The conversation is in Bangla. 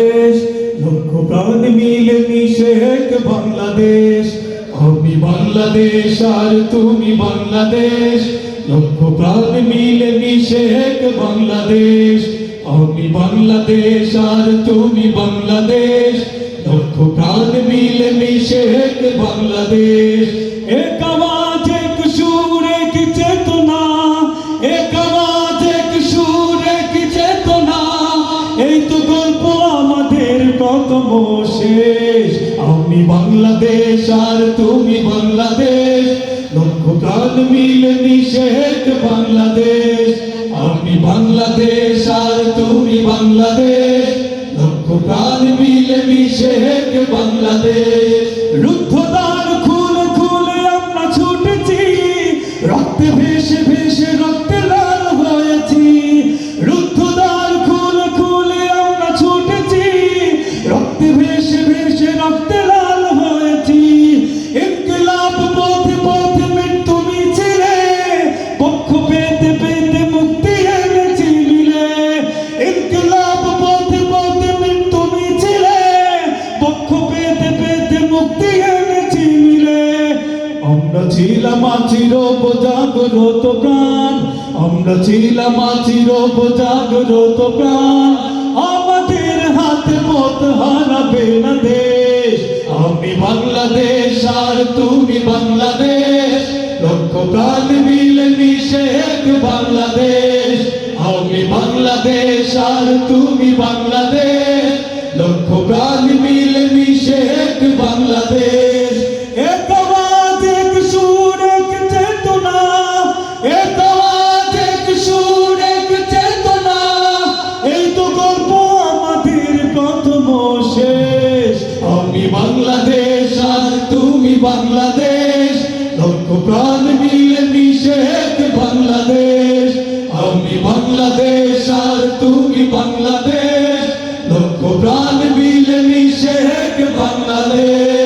দেশ লক্ষ প্রাণ মিলে মিশে এক বাংলাদেশ। আমি বাংলাদেশ আর তুমি বাংলাদেশ, লক্ষ প্রাণ মিলে মিশে এক বাংলাদেশ। আমি বাংলাদেশ আর তুমি বাংলাদেশ, লক্ষ প্রাণ মিলে মিশে এক বাংলাদেশ। প্রথম শেষ। আমি বাংলাদেশ আর তুমি বাংলাদেশ। লক্ষ প্রাণ মিলে এক বাংলাদেশ। আমি বাংলাদেশ আর তুমি বাংলাদেশ। লক্ষ প্রাণ মিলে এক বাংলাদেশ। রুদ্ধদ্বার খুলে খুলে আমরা ছুটেছি। রক্তে ভেসে আমরা ছিলাম আছির জাগ্রত প্রাণ। আমরা ছিলাম আছির জাগ্রত প্রাণ। আমাদের হাতে পথ হারাবে না দেশ। আমি বাংলাদেশ আর তুমি বাংলাদেশ। লক্ষ প্রাণ মিলে মিশে বাংলাদেশ। আমি বাংলাদেশ আর তুমি বাংলাদেশ। শেষ। আমি বাংলাদেশ আর তুমি বাংলাদেশ। লক্ষ প্রাণ মিলে মিশে বাংলাদেশ। আমি বাংলাদেশ আর তুমি বাংলাদেশ। লক্ষ প্রাণ মিলে মিশে বাংলাদেশ।